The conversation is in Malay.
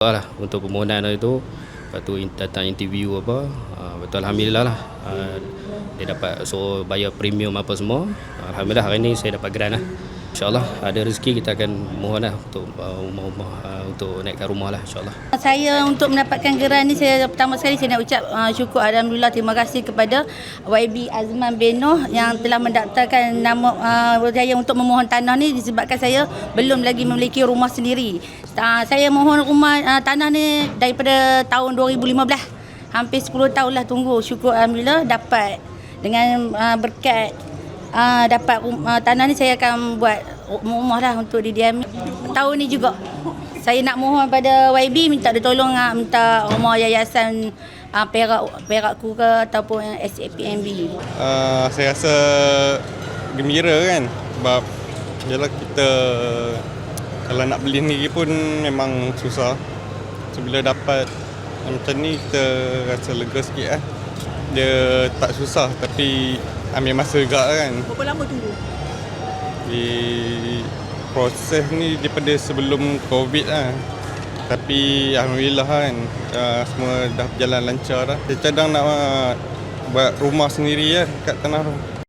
lah untuk permohonan itu lepas tu datang interview apa uh, betul Alhamdulillah lah. Uh, dia dapat so bayar premium apa semua. Alhamdulillah hari ni saya dapat grant lah InsyaAllah ada rezeki kita akan mohon lah untuk uh, rumah-rumah uh, untuk naikkan rumah lah insyaAllah Saya untuk mendapatkan geran ni saya pertama sekali saya nak ucap uh, syukur alhamdulillah terima kasih kepada YB Azman Beno yang telah mendaftarkan nama uh, saya untuk memohon tanah ni disebabkan saya belum lagi memiliki rumah sendiri. Uh, saya mohon rumah uh, tanah ni daripada tahun 2015. Hampir 10 tahun lah tunggu. Syukur alhamdulillah dapat dengan uh, berkat uh, dapat uh, tanah ni saya akan buat rumah lah untuk didiami. Tahun ni juga saya nak mohon pada YB minta dia tolong ah, minta rumah yayasan uh, Perak Perakku ke ataupun SAPMB. uh, saya rasa gembira kan sebab yalah kita kalau nak beli sendiri pun memang susah so, bila dapat macam ni kita rasa lega sikit lah dia tak susah tapi ambil masa juga kan. Berapa lama tunggu? di proses ni daripada sebelum covid lah. Tapi Alhamdulillah kan uh, semua dah berjalan lancar dah saya cadang nak uh, buat rumah sendiri kan kat Tanah Rong